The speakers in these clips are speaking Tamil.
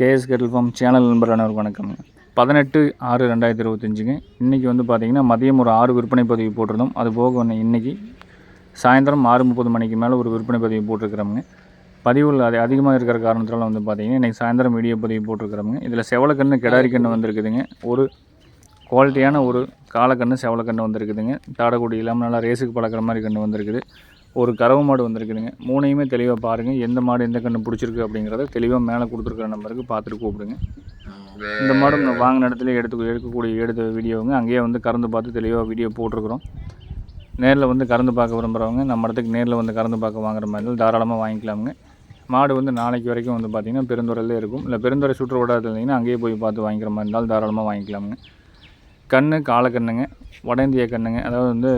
கேஎஸ் கெட்டில் ஃபார்ம் சேனல் நண்பர் ஒரு வணக்கம்ங்க பதினெட்டு ஆறு ரெண்டாயிரத்தி இருபத்தஞ்சுங்க. இன்றைக்கி வந்து பார்த்திங்கன்னா மதியம் ஒரு ஆறு விற்பனை பதிவு போட்டிருந்தோம். அது போக ஒன்று இன்றைக்கி சாயந்தரம் ஆறு முப்பது மணிக்கு மேலே ஒரு விற்பனை பதிவு போட்டிருக்கிறோமுங்க. பதிவுகள் அது அதிகமாக இருக்கிற காரணத்தால் வந்து பார்த்திங்கன்னா இன்றைக்கி சாயந்தரம் வீடியோ பதிவு போட்டிருக்கிறோமுங்க. இதில் செவலக்கன்று கிடாரி கன்று வந்திருக்குதுங்க. ஒரு குவாலிட்டியான ஒரு காலக்கன்று செவலக்கன்று வந்திருக்குதுங்க. தாடக்குடி இல்லாமல் நல்லா ரேஸுக்கு பழக்கிற மாதிரி கன்று வந்திருக்குது. ஒரு கறவை மாடு வந்திருக்குதுங்க. மூணையுமே தெளிவாக பாருங்கள் எந்த மாடு எந்த கன்று பிடிச்சிருக்கு அப்படிங்கிறத தெளிவாக மேலே கொடுத்துருக்குற நம்பருக்கு பார்த்துட்டு கூப்பிடுங்க. இந்த மாடு நான் வாங்கின இடத்துல எடுத்து எடுக்கக்கூடிய எடுத்த வீடியோவுங்க. அங்கேயே வந்து கறந்து பார்த்து தெளிவாக வீடியோ போட்டிருக்கிறோம். நேரில் வந்து கறந்து பார்க்க விரும்புகிறவங்க நம்ம இடத்துக்கு நேரில் வந்து கறந்து பார்க்க வாங்குற மாதிரி தாராளமாக வாங்கிக்கலாமுங்க. மாடு வந்து நாளைக்கு வரைக்கும் வந்து பார்த்திங்கன்னா பெருந்துறையிலே இருக்கும். இல்லை பெருந்துறை சுற்று இருந்தீங்கன்னா அங்கேயே போய் பார்த்து வாங்கிக்கிற மாதிரி இருந்தாலும் தாராளமாக வாங்கிக்கலாமுங்க. கன்று காலக்கண்ணுங்க வட இந்திய கண்ணுங்க. அதாவது வந்து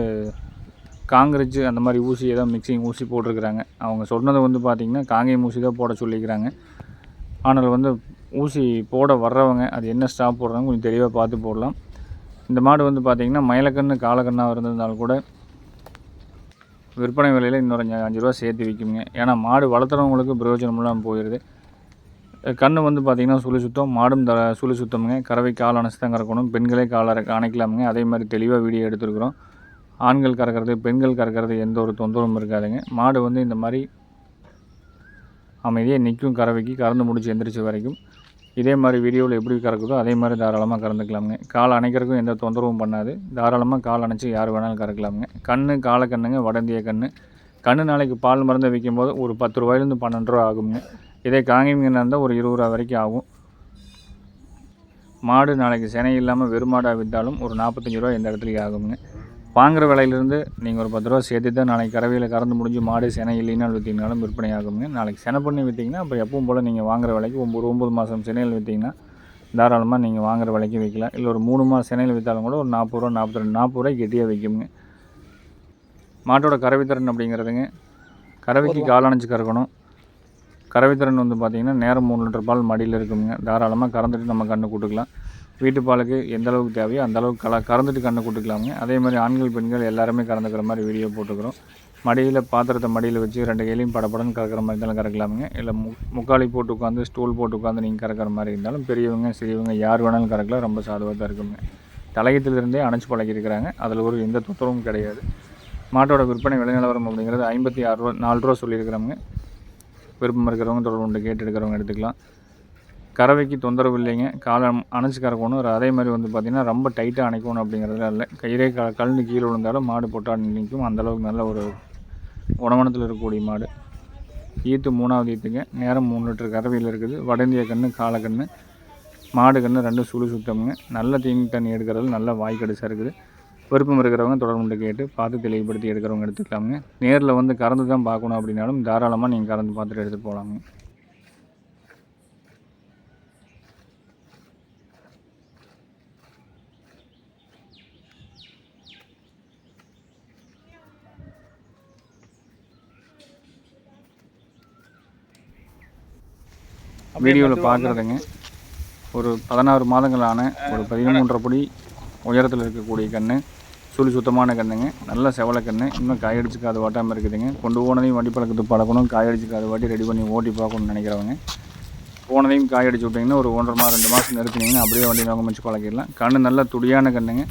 காங்கிரச்சு அந்த மாதிரி ஊசி ஏதோ மிக்சிங் ஊசி போட்டிருக்கிறாங்க. அவங்க சொன்னது வந்து பார்த்திங்கன்னா காங்கேயம் ஊசி தான் போட சொல்லிக்கிறாங்க. ஆனால் வந்து ஊசி போட வர்றவங்க அது என்ன ஸ்டாப் போடுறாங்க கொஞ்சம் தெளிவாக பார்த்து போடலாம். இந்த மாடு வந்து பார்த்திங்கன்னா மயிலக்கன்று காலக்கண்ணாக இருந்ததுனால கூட விற்பனை விலையில் இன்னொரு அஞ்சு ரூபா சேர்த்து விற்குங்க ஏன்னா மாடு வளர்த்துறவங்களுக்கு பிரயோஜனம் இல்லாமல் போயிடுது கண்ணு வந்து பார்த்திங்கன்னா சுழி சுத்தம் மாடும் த சுழி சுத்தமுங்க. கறவை கால் அணைச்சி தான் கறக்கணும். பெண்களே கால் அணைக்கலாமுங்க. அதே மாதிரி தெளிவாக வீடியோ எடுத்துருக்குறோம். ஆண்கள் கறக்கிறது பெண்கள் கறக்கிறது எந்த ஒரு தொந்தரவும் இருக்காதுங்க. மாடு வந்து இந்த மாதிரி அமைதியாக நிற்கும் கறவைக்கு கறந்து முடிச்சு எந்திரிச்ச வரைக்கும் இதே மாதிரி வீடியோவில் எப்படி கறக்குதோ அதே மாதிரி தாராளமாக கறந்துக்கலாமுங்க. கால் அணைக்கிறதுக்கும் எந்த தொந்தரவும் பண்ணாது. தாராளமாக கால் அணைச்சி யார் வேணாலும் கறக்கலாமுங்க. கண்ணு காலை கண்ணுங்க வடந்திய கண்ணு. கண்ணு நாளைக்கு பால் மருந்து விற்கும் போது ஒரு பத்து ரூபாயிலேருந்து பன்னெண்டு ரூபா ஆகுங்க இதே காங்கிமீனாக இருந்தால் ஒரு இருபது ரூபா வரைக்கும் ஆகும். மாடு நாளைக்கு சினை இல்லாமல் வெறும் மாடாக விற்றாலும் ஒரு நாற்பத்தஞ்சு ரூபா எந்த இடத்துலையும் ஆகுங்க வாங்குற விலையிலேருந்து நீங்கள் ஒரு பத்து ரூபா சேர்த்து தான் நாளைக்கு கறவையில் கறந்து முடிஞ்சு மாடு சினை இல்லைனாலும் விற்றீங்கனாலும் விற்பனை ஆகுங்க. நாளைக்கு சினை பண்ணி விற்றீங்கன்னா அப்போ எப்பவும் போல் நீங்கள் வாங்குற விலைக்கு ஒம்பது ஒம்பது மாதம் சினையில் விற்றீங்கன்னா தாராளமாக நீங்கள் வாங்குற விலைக்கு விற்கலாம். இல்லை ஒரு மூணு மாதம் சினையில் விற்றாலும் கூட ஒரு நாற்பது ரூபா நாற்பத்தி ரெண்டு நாற்பது ரூபாய் கெட்டியாக விற்குங்க மாட்டோட கறவைத்திறன் அப்படிங்கிறதுங்க. கறவைக்கு கால் அணைச்சி கறக்கணும். கறவைத்திறன் வந்து பார்த்திங்கன்னா நேரம் மூணு லிட்டர் பால் மடியில் இருக்குங்க. தாராளமாக கறந்துட்டு நம்ம கண்ணு கூட்டுக்கலாம். வீட்டு பாலுக்கு எந்த அளவுக்கு தேவையோ அந்த அளவுக்கு கல கறந்துட்டு கண்ணை கூட்டுக்கலாமுங்க. அதே மாதிரி ஆண்கள் பெண்கள் எல்லாருமே கறந்துக்கிற மாதிரி வீடியோ போட்டுக்கிறோம். மடியில் பாத்திரத்தை மடியில் வச்சு ரெண்டு கையிலையும் படப்படன்னு கறக்கிற மாதிரி இருந்தாலும் கறக்கலாமுங்க. இல்லை மு முக்காலி போட்டு உட்காந்து ஸ்டூல் போட்டு உட்காந்து நீங்கள் கறக்கிற மாதிரி இருந்தாலும் பெரியவங்க சிறியவங்க யார் வேணாலும் கறக்கலாம் ரொம்ப சாதுவாக தான் இருக்குங்க. தலையத்திலிருந்தே அணைச்சி பழகிருக்கிறாங்க. அதில் ஒரு எந்த தொந்தரவும் கிடையாது. மாட்டோட விற்பனை விலைநிலவரம் அப்படிங்கிறது ஐம்பத்தி ஆறு ரூபா நாலு ரூபா சொல்லியிருக்கிறாங்க விருப்பம் இருக்கிறவங்க தொடர்பு கொண்டு கேட்டு எடுக்கிறவங்க எடுத்துக்கலாம். கறவைக்கு தொந்தரவு இல்லைங்க. காலம் அணைச்சி கறக்கணும். அதே மாதிரி வந்து பார்த்திங்கன்னா ரொம்ப டைட்டாக அணைக்கணும் அப்படிங்கிறதுலாம் இல்லை. கயிறே க கழுந்து கீழே விழுந்தாலும் மாடு போட்டால் நிற்கும் அந்தளவுக்கு நல்ல ஒரு உணவனத்தில் இருக்கக்கூடிய மாடு. ஈத்து மூணாவது ஈத்துங்க. நேரம் மூணு லிட்டர் கறவையில் இருக்குது. வட இந்திய கன்று காலக்கன்று மாடு கன்று ரெண்டும் சுழு சுத்தமுங்க. நல்ல தீனி தண்ணி எடுக்கிறது நல்ல வாய் கடிசாக இருக்குது. விருப்பம் இருக்கிறவங்க தொடர்புண்டு கேட்டு பார்த்து தெளிவுபடுத்தி எடுக்கிறவங்க எடுத்துக்கலாமுங்க. நேரில் வந்து கறந்து தான் பார்க்கணும் அப்படின்னாலும் தாராளமாக நீங்கள் கறந்து பார்த்துட்டு எடுத்துகிட்டு போகலாமுங்க வீடியோவில் பார்க்குறதுங்க ஒரு பதினாறு மாதங்களான ஒரு பதிமூன்றரை படி உயரத்தில் இருக்கக்கூடிய கன்று சுழி சுத்தமான கன்றுங்க நல்ல செவலை கன்று இன்னும் காயடிச்சுக்காத வாட்டாமல் இருக்குதுங்க. கொண்டு போனதையும் வண்டி பழக்கத்து பழக்கணும் காயடிச்சுக்காத வாட்டி ரெடி பண்ணி ஓட்டி பார்க்கணும்னு நினைக்கிறவங்க. போனதையும் காயடிச்சு விட்டிங்கன்னா ஒரு ஒன்றரை மாதம் ரெண்டு மாதம் நிறுத்தினீங்கன்னா அப்படியே வண்டி நோக்கம் வச்சு பழக்கிடலாம் கன்று நல்ல துடியான கன்றுங்க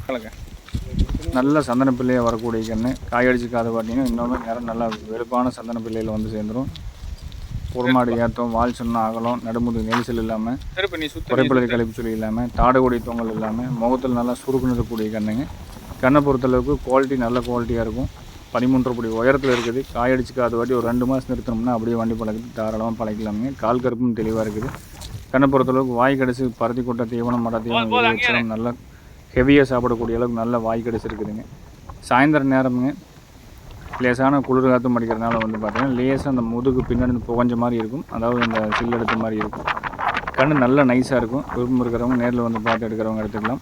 நல்ல சந்தன பிள்ளையாக வரக்கூடிய கன்று காயடிச்சுக்காத வாட்டிங்கன்னா இன்னொன்று நேரம் நல்லா வெளுப்பான சந்தன பிள்ளையில் வந்து சேர்ந்துடும் குறுமாடு ஏற்றம் வால் சொன்ன அகலம் நடுமுது நெரிசல் இல்லாமல் குறைப்பழுது கழிப்பு சொல்லி இல்லாமல் தாடுகொடி தொங்கல் இல்லாமல் முகத்தில் நல்லா சுருக்குன்னு இருக்கக்கூடிய கண்ணுங்க. கண்ணை பொறுத்தளவுக்கு குவாலிட்டி நல்ல குவாலிட்டியாக இருக்கும். பதிமூன்று படி உயரத்தில் இருக்குது. காயடிச்சுக்காத வாட்டி ஒரு ரெண்டு மாதம் நிறுத்தணும்னா அப்படியே வண்டி பழக்கத்து தாராளமாக பழக்கலாமுங்க கால் கருப்பும் தெளிவாக இருக்குது. கண்ணை பொறுத்தளவுக்கு வாய் கடிச்சு பருத்தி கொட்டை தீவனம் மட தீவனம் நல்லா ஹெவியாக சாப்பிடக்கூடிய அளவுக்கு நல்ல வாய் கடிச்சு இருக்குதுங்க. சாயந்தர நேரமுங்க. லேசான குளிர் காற்று அடிக்கிறதுனால வந்து பார்த்தீங்கன்னா லேசாக அந்த முதுகு பின்னாடி புகஞ்ச மாதிரி இருக்கும். அதாவது அந்த சில் எடுத்த மாதிரி இருக்கும். கண்ணு நல்ல நைஸாக இருக்கும். விருப்பம் இருக்கிறவங்க நேரில் வந்து பார்த்து எடுக்கிறவங்க எடுத்துக்கலாம்.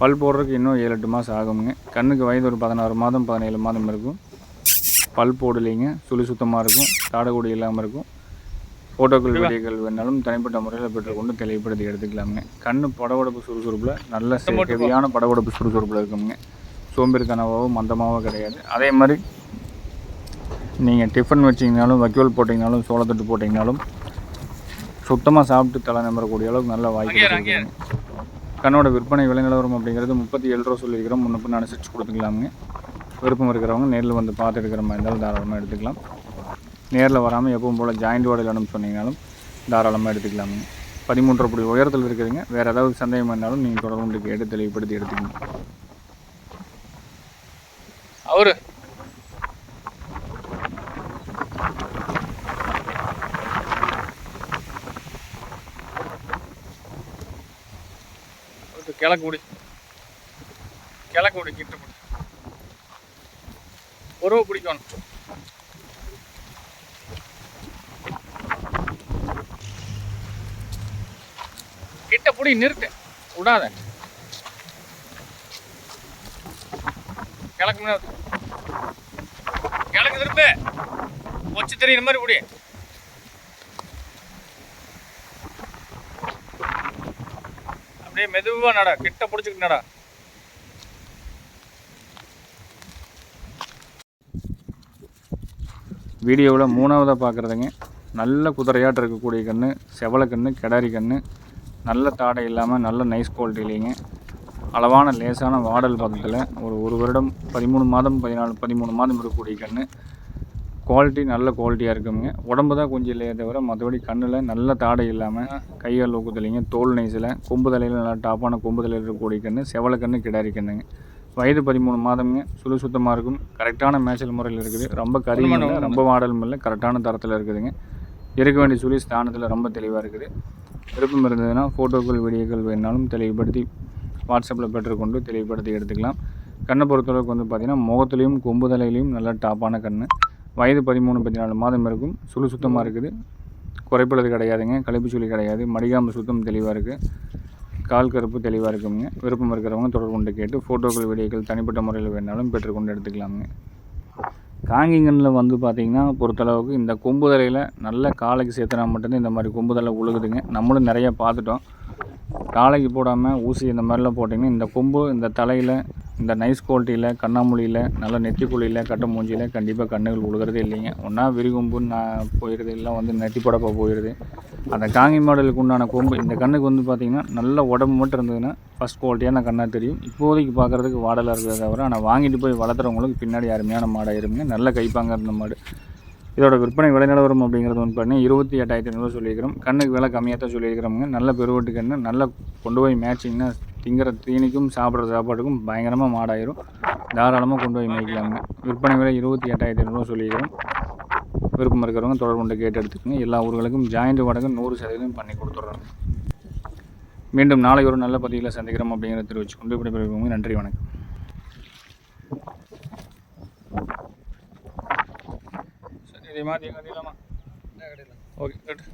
பல் போடுறதுக்கு இன்னும் ஏழு எட்டு மாதம் ஆகுங்க கண்ணுக்கு வயது ஒரு பதினாறு மாதம் பதினேழு மாதம் இருக்கும். பல் போடலைங்க. சுழி சுத்தமாக இருக்கும். தாடகுடி இல்லாமல் இருக்கும். ஃபோட்டோக்கள் வீடியோக்கள் வேணாலும் தனிப்பட்ட முறையில் பெற்றுக்கொண்டு தெளிவுபடுத்தி எடுத்துக்கலாமுங்க. கண்ணு படவடப்பு சுறுசுறுப்பில் நல்ல ஹெவியான படவடப்பு சுறுசுறுப்பில் இருக்குங்க. சோம்பேறித்தனமாவோ மந்தமாவோ கிடையாது. அதே மாதிரி நீங்கள் டிஃபன் வச்சிங்கனாலும் வக்கோல் போட்டிங்கனாலும் சோளத்தட்டு போட்டிங்கனாலும் சுத்தமாக சாப்பிட்டு தலை நம்பரக்கூடிய அளவுக்கு நல்ல வாய்ப்பு கண்ணோட விற்பனை விலை நிலவரம் அப்படிங்கிறது முப்பத்தி ஏழு ரூபா சொல்லியிருக்கிறோம். முன்ன பின்ன அனுசரித்து கொடுத்துக்கலாமுங்க. விருப்பம் இருக்கிறவங்க நேரில் வந்து பார்த்து எடுக்கிற மாதிரி இருந்தாலும் தாராளமாக எடுத்துக்கலாம். நேரில் வராமல் எப்பவும் போல் ஜாயிண்ட் வாடகை வேணும்னு சொன்னீங்கனாலும் தாராளமாக எடுத்துக்கலாமுங்க. பதிமூன்றரை புடி உயரத்தில் இருக்குதுங்க. வேறு ஏதாவது சந்தேகம் இருந்தாலும் நீங்கள் தொடர்பு கேட்டு தெளிவுபடுத்தி எடுத்துக்கணும். ஒரு. கிழக்கு முடி. கிழக்கு முடி கிட்ட முடி. உறவு பிடிக்கணும். கிட்ட புடி நிறுத்து. விடாத. கிழக்கு முன்னாடி திருப்பு ஒச்சு தெரியுற மாதிரி புடி அப்படியே மெதுவா நடா கிட்ட பிடிச்சிக்கிட்டு நடா. வீடியோவில் மூணாவதாக பார்க்குறதுங்க நல்ல குதிரையாட்டு இருக்கக்கூடிய கன்று செவலை கன்று கிடாரி கன்று நல்ல தாடை இல்லாமல் நல்ல நைஸ் குவாலிட்டிலேங்க அளவான லேசான வாடல் பக்கத்தில் ஒரு ஒரு வருடம் பதிமூணு மாதம் பதினாலு பதிமூணு மாதம் இருக்கக்கூடிய கன்று குவாலிட்டி நல்ல குவாலிட்டியாக இருக்குங்க. உடம்பு தான் கொஞ்சம் இல்லையே தவிர மற்றபடி கண்ணில் நல்ல தாடை இல்லாமல் கையால் ஊக்குதலைங்க தோல் நைஸில் கொம்பு தலையில் நல்லா டாப்பான கொம்பு தலையில் இருக்கக்கூடிய கன்று செவலை கன்று கிடாரி கன்றுங்க வயது பதிமூணு மாதம்ங்க சுழு சுத்தமாக இருக்கும். கரெக்டான மேய்ச்சல் முறையில் இருக்குது. ரொம்ப கரியும் இல்லை ரொம்ப மாடலும் இல்லை கரெக்டான தரத்தில் இருக்குதுங்க. இருக்க வேண்டிய சுழி ஸ்தானத்தில் ரொம்ப தெளிவாக இருக்குது. விருப்பம் இருந்ததுன்னா ஃபோட்டோக்கள் வீடியோக்கள் வேணாலும் தெளிவுபடுத்தி வாட்ஸ்அப்பில் பெற்றுக்கொண்டு தெளிவுபடுத்தி எடுத்துக்கலாம். கண்ணை பொறுத்தளவுக்கு வந்து பார்த்திங்கன்னா முகத்துலேயும் கொம்பு தலையிலையும் நல்ல டாப்பான கண் வயது பதிமூணு பதினாலு மாதம் இருக்கும். சுழு சுத்தமாக இருக்குது. குறைப்பளது கிடையாதுங்க. கழிப்பு சுழி கிடையாது. மடிகாம்பு சுத்தம் தெளிவாக இருக்குது கால் கருப்பு தெளிவாக இருக்குங்க. விருப்பம் இருக்கிறவங்க தொடர்பு கொண்டு கேட்டு ஃபோட்டோக்கள் வீடியோக்கள் தனிப்பட்ட முறையில் வேணாலும் பெற்றுக்கொண்டு எடுத்துக்கலாமுங்க. காங்கிங்கனில் வந்து பார்த்திங்கன்னா பொறுத்தளவுக்கு இந்த கொம்பு தலையில் நல்ல காலைக்கு சேர்த்துனா மட்டும்தான் இந்த மாதிரி கொம்பு தலை உழுகுதுங்க. நம்மளும் நிறைய பார்த்துட்டோம். காலைக்கு போடாமல் ஊசி இந்த மாதிரிலாம் போட்டிங்கன்னா இந்த கொம்பு இந்த தலையில் இந்த நைஸ் குவாலிட்டியில் கண்ணாமூலியில் நல்ல நெத்திக்குழியில் கட்ட மூஞ்சியில் கண்டிப்பாக கண்ணுகள் உழுகிறதே இல்லைங்க. ஒன்றா விரிகொம்புன்னு நான் போயிடுது எல்லாம் வந்து நெத்தி படப்பாக போயிடுது அந்த காங்கி மாடலுக்கு உண்டான கொம்பு இந்த கண்ணுக்கு வந்து பார்த்திங்கன்னா நல்ல உடம்பு மட்டும் இருந்ததுன்னா ஃபஸ்ட் குவாலிட்டியான கண்ணாக தெரியும். இப்போதைக்கு பார்க்குறதுக்கு வாடலாக இருக்கிறத தவிர ஆனால் வாங்கிட்டு போய் வளர்த்துறவங்களுக்கு பின்னாடி அருமையான மாடாயிருங்க நல்ல கைப்பாங்க இருந்த மாடு. இதோட விற்பனை விலை நிலவரம் அப்படிங்கிறது வந்து பார்த்தீங்கன்னா இருபத்தி எட்டாயிரத்தி ஐநூறுவா சொல்லியிருக்கிறோம். கண்ணுக்கு விலை கம்மியாக தான் சொல்லியிருக்கிறோங்க நல்ல பெருவட்டு கண்ணு நல்லா கொண்டு போய் மேட்சிங்னா திங்கிற தீனிக்கும் சாப்பிட்ற சாப்பாட்டுக்கும் பயங்கரமாக மாடாயிரும். தாராளமாக கொண்டு போய் மேய்க்கலாமுங்க. விற்பனை விலை இருபத்தி எட்டாயிரத்தி ஐநூறுரூவா சொல்லிக்கிறோம் விருப்பம் இருக்கிறவங்க தொடர்பு கொண்டு கேட்டு எடுத்துக்கோங்க. எல்லா ஊர்களுக்கும் ஜாயிண்ட் வாடகை நூறு சதவீதம் பண்ணி கொடுத்துட்றாங்க மீண்டும் நாளை ஒரு நல்ல பதிவில் சந்திக்கிறோம் அப்படிங்கிறத தெரிவிச்சுக்கொண்டு இப்படி நன்றி வணக்கம். சரி இதே மாதிரி ஓகே கட்டு.